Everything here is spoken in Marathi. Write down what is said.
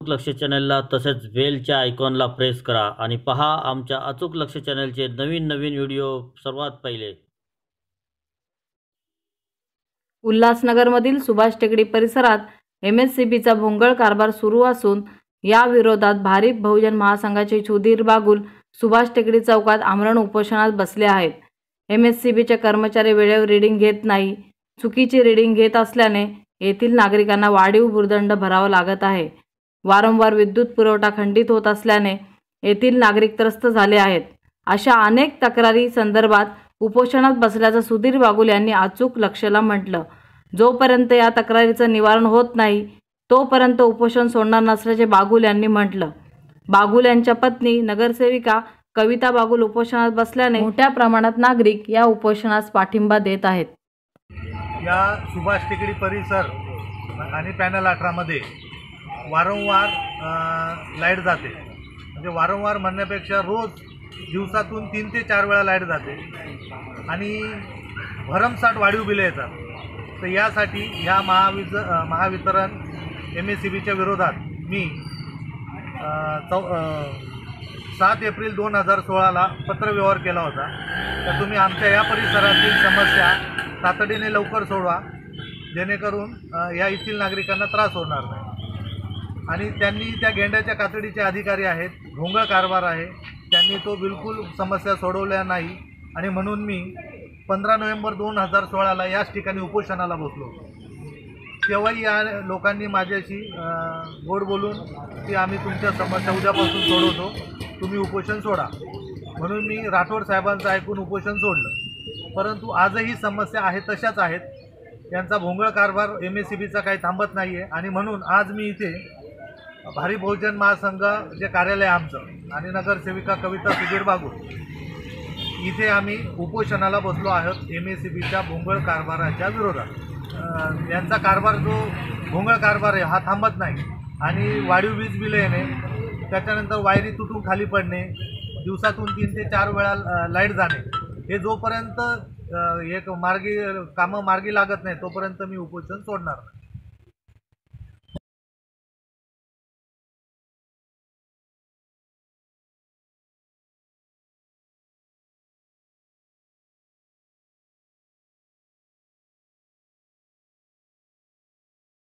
अचूक लक्ष चॅनलला तसेच बेलच्या आयकॉनला प्रेस करा आणि पहा आमच्या अचूक लक्ष चॅनलचे नवीन नवीन व्हिडिओ सर्वात पहिले. उल्हासनगरमधील सुभाष टेकडी परिसरात एम एस सी बीचा भोंगळ कारभार सुरू असून या विरोधात भारिप बहुजन महासंघाचे सुधीर बागुल सुभाष टेकडी चौकात आमरण उपोषणात बसले आहेत. एम एस सी बीचे कर्मचारी वेळेवर रिडिंग घेत नाही. चुकीची रिडिंग घेत असल्याने येथील नागरिकांना वाढीव भूर्दंड भरावा लागत आहे. वारंवार विद्युत पुरवठा खंडित होत असल्याने येथील नागरिक त्रस्त झाले आहेत. अशा अनेक तक्रारी संदर्भात उपोषणात बसल्याचं सुधीर बागुल यांनी अचूक लक्षला म्हटलं. जोपर्यंत या तक्रारीचं निवारण होत नाही तोपर्यंत उपोषण सोडणार नसल्याचे बागुल यांनी म्हटलं. बागुल यांच्या पत्नी नगरसेविका कविता बागुल उपोषणात बसल्याने मोठ्या प्रमाणात नागरिक या उपोषणास पाठिंबा देत आहेत. या सुभाष टेकडी परिसर आणि पॅनल अठरामध्ये वारंवार लाइट जाते. म्हणजे वारंवार म्हणण्यापेक्षा रोज दिवसातून तीन ते चार वेळा लाइट जाते. आणि भरमसाठ वाढीव बिलं येतात. तर यासाठी ह्या महाविज महावितरण एम एस सी बीच्या विरोधात मी चौ सात एप्रिल दोन हजार सोळाला पत्रव्यवहार केला होता. तर तुम्ही आमच्या या परिसरातील समस्या तातडीने लवकर सोडवा. जेणेकरून या येथील नागरिकांना त्रास होणार नाही. आणि त्यांनी त्या गेंड्याच्या कातडीचे अधिकारी आहेत भोंगळ कारभार आहे. त्यांनी तो बिलकुल समस्या सोडवल्या नाही. आणि म्हणून मी पंधरा नोव्हेंबर दोन हजार सोळाला याच ठिकाणी उपोषणाला बसलो तेव्हाही या लोकांनी माझ्याशी गोड बोलून की आम्ही तुमच्या समस्या उद्यापासून सोडवतो तुम्ही उपोषण सोडा. म्हणून मी राठोड साहेबांचं ऐकून उपोषण सोडलं. परंतु आजही समस्या आहेत तशाच आहेत. यांचा भोंगळ कारभार एम एस सी बीचा काही थांबत नाही आहे आणि म्हणून आज मी इथे भारी बहुजन महासंघ जे कार्यालय आहे आमचं आणि नगरसेविका कविता सुधीर बागू इथे आम्ही उपोषणाला बसलो आहोत एम एस सी बीच्या भोंगळ कारभाराच्या विरोधात. यांचा कारभार जो भोंगळ कारभार आहे हा थांबत नाही. आणि वाढीव वीज बिलं येणे त्याच्यानंतर वायरी तुटून खाली पडणे दिवसातून तीन ते चार वेळा लाइट जाणे हे जोपर्यंत एक मार्गी कामं मार्गी लागत नाही तोपर्यंत मी उपोषण सोडणार नाही.